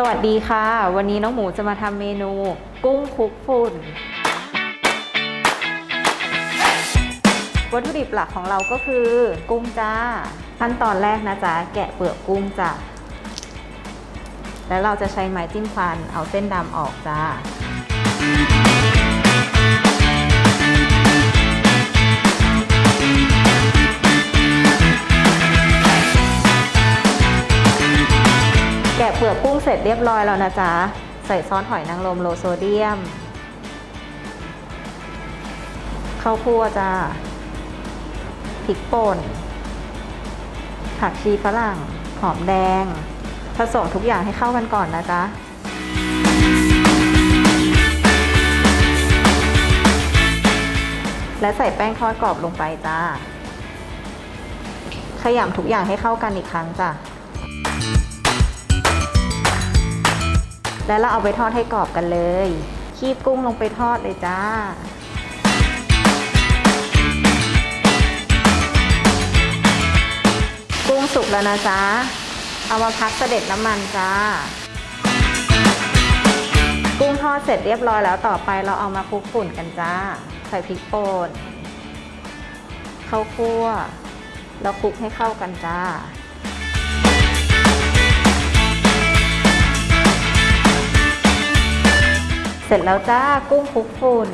สวัสดีค่ะ วันนี้น้องหมูจะมาทำเมนู กุ้งคลุกฝุ่น วัตถุดิบหลักของเราก็คือ กุ้งจ้า ขั้นตอนแรกนะจ๊ะ แกะเปลือกกุ้งจ้ะ แล้วเราจะใช้ไม้จิ้มฟันเอาเส้นดำออกจ้า เปลือกกุ้งเสร็จเรียบร้อยแล้วนะจ๊ะ ใส่ซอสหอยนางรมโลโซเดียม ข้าวคั่วจ้าพริกป่น ผักชีฝรั่ง หอมแดง ผสมทุกอย่างให้เข้ากันก่อนนะจ๊ะและใส่แป้งทอดกรอบลงไปจ้า ขยำทุกอย่างให้เข้ากันอีกครั้งจ้ะ แล้วเราเอาไปทอดให้กรอบกันเลย คีบกุ้งลงไปทอดเลยจ้ากุ้งสุกแล้วนะจ๊ะ เอามาพักเสด็จน้ำมันจ้า กุ้งทอดเสร็จเรียบร้อยแล้วต่อไปเราเอามาคลุกฝุ่นกันจ้า ใส่พริกป่นข้าวคั่ว แล้วคลุกให้เข้ากันจ้า เสร็จแล้วจ้ากุ้งคลุกฝุ่น